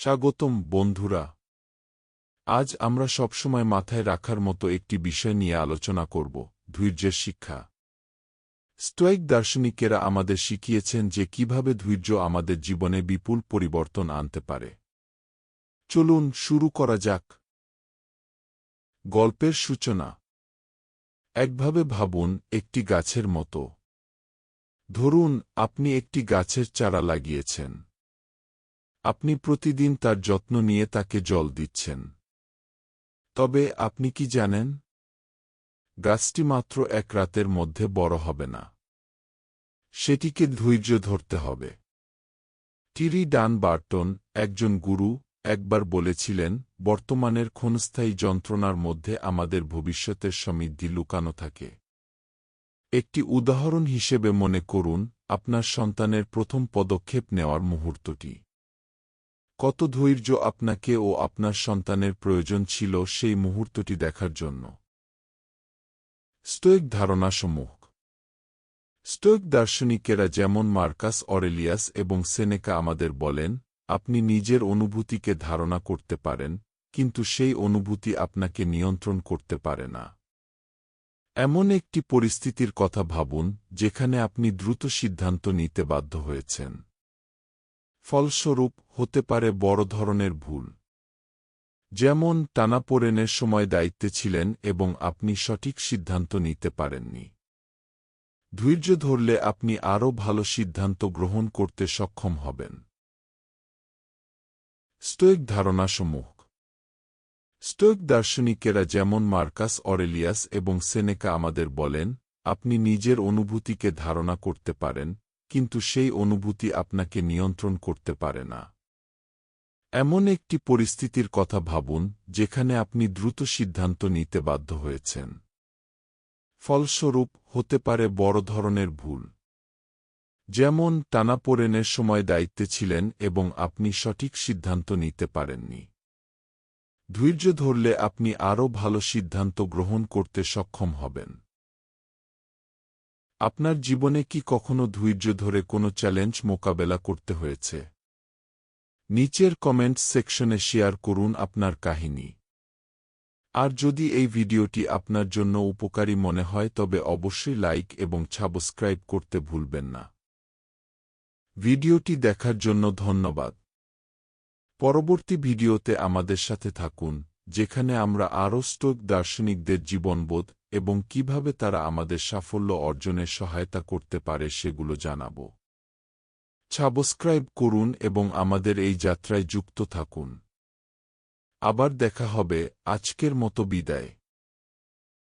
স্বাগতম বন্ধুরা। আজ আমরা সবসময় মাথায় রাখার মতো একটি বিষয় নিয়ে আলোচনা করব, ধৈর্যের শিক্ষা। স্টোয়িক দার্শনিকেরা আমাদের শিখিয়েছেন যে কীভাবে ধৈর্য আমাদের জীবনে বিপুল পরিবর্তন আনতে পারে। চলুন শুরু করা যাক। গল্পের সূচনা। একভাবে ভাবুন, একটি গাছের মতো। ধরুন, আপনি একটি গাছের চারা লাগিয়েছেন। আপনি প্রতিদিন তার যত্ন নিয়ে তাকে জল দিচ্ছেন। তবে আপনি কি জানেন? গাছটি মাত্র এক রাতের মধ্যে বড় হবে না। সেটিকে ধৈর্য ধরতে হবে। টিরি ডান বার্টন, একজন গুরু, একবার বলেছিলেন, বর্তমানের ক্ষণস্থায়ী যন্ত্রণার মধ্যে আমাদের ভবিষ্যতের সমৃদ্ধি লুকানো থাকে। একটি উদাহরণ হিসেবে মনে করুন, আপনার সন্তানের প্রথম পদক্ষেপ নেওয়ার মুহূর্তটি। কত ধৈর্য আপনাকে ও আপনার সন্তানের প্রয়োজন ছিল সেই মুহূর্তটি দেখার জন্য। স্টোয়িক ধারণাসমূহ। স্টোয়িক দার্শনিকেরা যেমন মার্কাস অরেলিয়াস এবং সেনেকা আমাদের বলেন, আপনি নিজের অনুভূতিকে ধারণা করতে পারেন, কিন্তু সেই অনুভূতি আপনাকে নিয়ন্ত্রণ করতে পারে না। এমন একটি পরিস্থিতির কথা ভাবুন, যেখানে আপনি দ্রুত সিদ্ধান্ত নিতে বাধ্য হয়েছেন। ফলস্বরূপ হতে পারে বড় ধরনের ভুল। যেমন টানাপোড়েনের সময় দায়িত্বে ছিলেন এবং আপনি সঠিক সিদ্ধান্ত নিতে পারেননি। ধৈর্য ধরলে আপনি আরও ভালো সিদ্ধান্ত গ্রহণ করতে সক্ষম হবেন। স্টোয়িক ধারণাসমূহ। স্টোয়িক দার্শনিকেরা যেমন মার্কাস অরেলিয়াস এবং সেনেকা আমাদের বলেন, আপনি নিজের অনুভূতিকে ধারণা করতে পারেন কিন্তু সেই অনুভূতি আপনাকে নিয়ন্ত্রণ করতে পারে না। এমন একটি পরিস্থিতির কথা ভাবুন, যেখানে আপনি দ্রুত সিদ্ধান্ত নিতে বাধ্য হয়েছেন। ফলস্বরূপ, হতে পারে বড় ধরনের ভুল। যেমন, টানাপোড়েনের সময় দায়িত্বে ছিলেন এবং আপনি সঠিক সিদ্ধান্ত নিতে পারেননি। ধৈর্য ধরলে আপনি আরও ভালো সিদ্ধান্ত গ্রহণ করতে সক্ষম হবেন। আপনার জীবনে কি কখনো ধৈর্য ধরে কোনো চ্যালেঞ্জ মোকাবেলা করতে হয়েছে? নিচের কমেন্ট সেকশনে শেয়ার করুন আপনার কাহিনী। আর যদি এই ভিডিওটি আপনার জন্য উপকারী মনে হয়, তবে অবশ্যই লাইক এবং সাবস্ক্রাইব করতে ভুলবেন না। ভিডিওটি দেখার জন্য ধন্যবাদ। পরবর্তী ভিডিওতে আমাদের সাথে থাকুন, যেখানে আমরা আরও স্টোক দার্শনিকদের জীবনবোধ এবং কীভাবে তারা আমাদের সাফল্য অর্জনে সহায়তা করতে পারে সেগুলো জানাব। সাবস্ক্রাইব করুন এবং আমাদের এই যাত্রায় যুক্ত থাকুন। আবার দেখা হবে। আজকের মতো বিদায়।